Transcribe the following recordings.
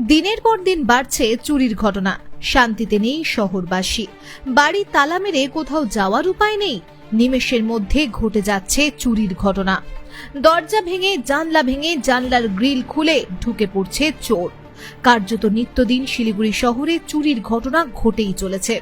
দিনের পর দিন বাড়ছে চুরির ঘটনা। শান্তিতে নেই শহরবাসী। বাড়ি তালা মেরে কোথাও যাওয়ার উপায় নেই। নিমেষের মধ্যে ঘটে যাচ্ছে চুরির ঘটনা। দরজা ভেঙে, জানলা ভেঙে, জানলার গ্রিল খুলে ঢুকে পড়ছে চোর। কার্যত নিত্যদিন শিলিগুড়ি শহরে চুরির ঘটনা ঘটেই চলেছে।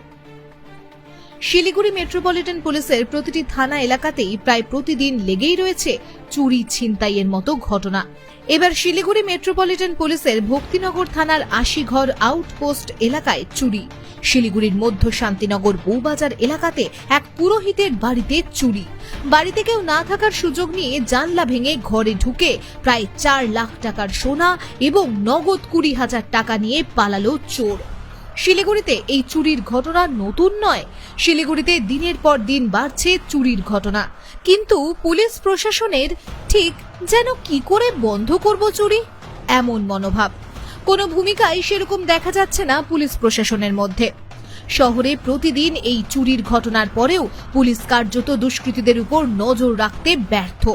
শিলিগুড়ি মেট্রোপলিটন পুলিশের প্রতিটি থানা এলাকাতেই প্রায় প্রতিদিন লেগেই রয়েছে চুরি ছিনতাইয়ের মতো ঘটনা। এবার শিলিগুড়ি মেট্রোপলিটন পুলিশের ভক্তিনগর থানার আশিঘর আউটপোস্ট এলাকায় চুরি। শিলিগুড়ির মধ্য শান্তিনগর বৌবাজার এলাকাতে এক পুরোহিতের বাড়িতে চুরি। বাড়িতে কেউ না থাকার সুযোগ নিয়ে জানলা ভেঙে ঘরে ঢুকে প্রায় চার লাখ টাকার সোনা এবং নগদ কুড়ি হাজার টাকা নিয়ে পালালো চোর। শিলিগুড়িতে এই চুরির ঘটনা নতুন নয়। শিলিগুড়িতে দিনের পর দিন বাড়ছে চুরির ঘটনা। কিন্তু পুলিশ প্রশাসনের ঠিক যেন কি করে বন্ধ করব চুরি? এমন মনোভাব। কোনো ভূমিকায় সেরকম দেখা যাচ্ছে না পুলিশ প্রশাসনের মধ্যে। শহরে প্রতিদিন এই চুরির ঘটনার পরেও পুলিশ কার্যত দুষ্কৃতীদের উপর নজর রাখতে ব্যর্থ।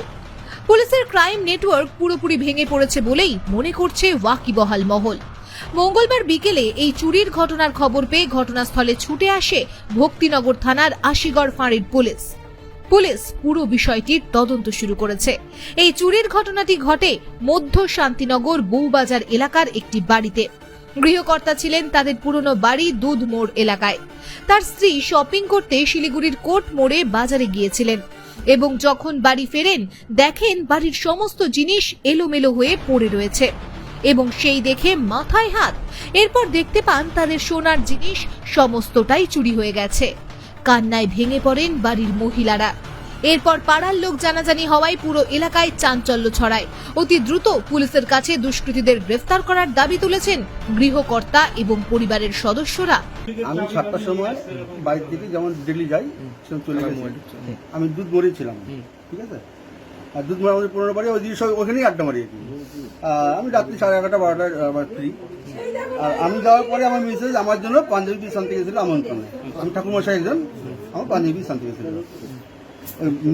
পুলিশের ক্রাইম নেটওয়ার্ক পুরোপুরি ভেঙে পড়েছে বলেই মনে করছে ওয়াকিবহাল মহল। মঙ্গলবার বিকেলে এই চুরির ঘটনার খবর পেয়ে ঘটনাস্থলে ছুটে আসে ভক্তিনগর থানার আশিগড় ফাঁড়ির পুলিশ। পুলিশ পুরো বিষয়টির তদন্ত শুরু করেছে। এই চুরির ঘটনাটি ঘটে মধ্য শান্তিনগর বউবাজার এলাকার একটি বাড়িতে। গৃহকর্তা ছিলেন তাদের পুরনো বাড়ি দুধ মোড় এলাকায়। তার স্ত্রী শপিং করতে শিলিগুড়ির কোর্ট মোড়ে বাজারে গিয়েছিলেন এবং যখন বাড়ি ফেরেন, দেখেন বাড়ির সমস্ত জিনিস এলোমেলো হয়ে পড়ে রয়েছে। এবং সেই দেখে মাথায় হাত। এরপর দেখতে পান তাদের সোনার জিনিস সমস্তটাই চুরি হয়ে গেছে। কান্নায় ভেঙে পড়েন বাড়ির মহিলারা। এরপর পাড়ার লোক জানাজানি হওয়ায় পুরো এলাকায় চাঞ্চল্য ছড়ায়। অতি দ্রুত পুলিশের কাছে দুষ্কৃতীদের গ্রেফতার করার দাবি তুলেছেন গৃহকর্তা এবং পরিবারের সদস্যরা। আমি সাতটার সময় বাড়ির দিকে যেমন ডেলি যাই চলে গেছি। আমি দুধ মরেছিলাম ঠিক আছে? দুধ মরা আমাদের পনেরো বাড়ি, ওই সব ওখানেই আড্ডা মারি আর। আর আমি রাত্রি সাড়ে এগারোটা বারোটা আমার ফ্রি আর আমি যাওয়ার পরে আমার মিসেস আমার জন্য পাঞ্জাবি পিস আনতে গেছিল আমন্ত্রণে আমি ঠাকুরমশাই একজন, আমার পাঞ্জাবি পিস আনতে গেছিল।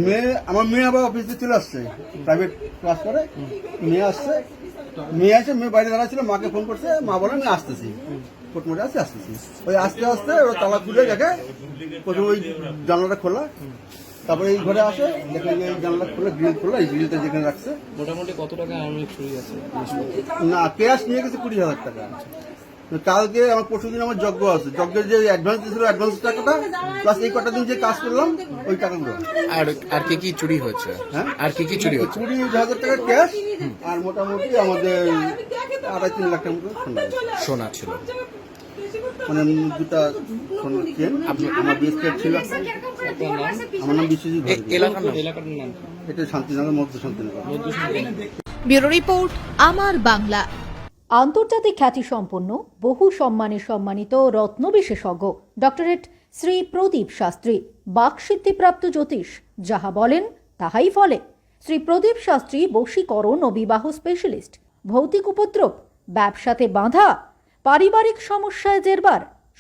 মেয়ে, আমার মেয়ে আবার অফিসে চলে আসছে প্রাইভেট ক্লাস করে। মেয়ে আসছে, মেয়ে আসে মেয়ে বাইরে দাঁড়া মাকে ফোন করছে, মা বলে, আমি আসতেছি। কোটমোটে আসতে আসতেছি। ওই আস্তে আস্তে ওরা তালা খুলে দেখে প্রথমে ওই জানলাটা খোলা। তারপরে এই ঘরে আসে দেখে যে এই জানলা খোলা গ্রিল খোলা এই গ্রিলটা যেখানে রাখছে। মোটামুটি কত টাকা আনুমানিক চুরি আছে? না ক্যাশ নিয়ে গেছে কুড়ি হাজার টাকা। তো কালকে আমার পরশু দিন আমার যজ্ঞ আছে। যজ্ঞের যে অ্যাডভান্স দিয়েছিল অ্যাডভান্স টাকাটা প্লাস এই কটা দিন যে কাজ করলাম ওই টাকাগুলো। আর আর কি কি চুরি হয়েছে হ্যাঁ? আর কি কি চুরি হয়েছে কুড়ি হাজার টাকা ক্যাশ আর মোটামুটি আমাদের আড়াই তিন লাখ টাকার মতো সোনা। সোনা ছিল। মানে দুটা সোনার চেন আমার বিএসকেট ছিল। আমার নাম বিশ্বজিৎ এ- ভট্টাচার্য। এলাকার নাম? এলাকার নাম এটা শান্তিনগর মধ্য শান্তিনগর। ব্যুরো রিপোর্ট আমার বাংলা। আন্তর্জাতিক খ্যাতিসম্পন্ন বহু সম্মানে সম্মানিত রত্ন বিশেষজ্ঞ ডক্টরেট শ্রী প্রদীপ শাস্ত্রী বাকসিদ্ধিপ্রাপ্ত জ্যোতিষ যাহা বলেন তাহাই ফলে। শ্রী প্রদীপ শাস্ত্রী বশীকরণ ও বিবাহ স্পেশালিস্ট ভৌতিক উপদ্রব ব্যবসাতে বাঁধা পারিবারিক সমস্যায় জেরবার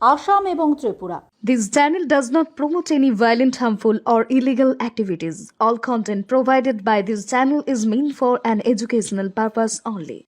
আসাম এবং Tripura This channel does not promote any violent, harmful, or illegal activities. All content provided by this channel is meant for an educational purpose only.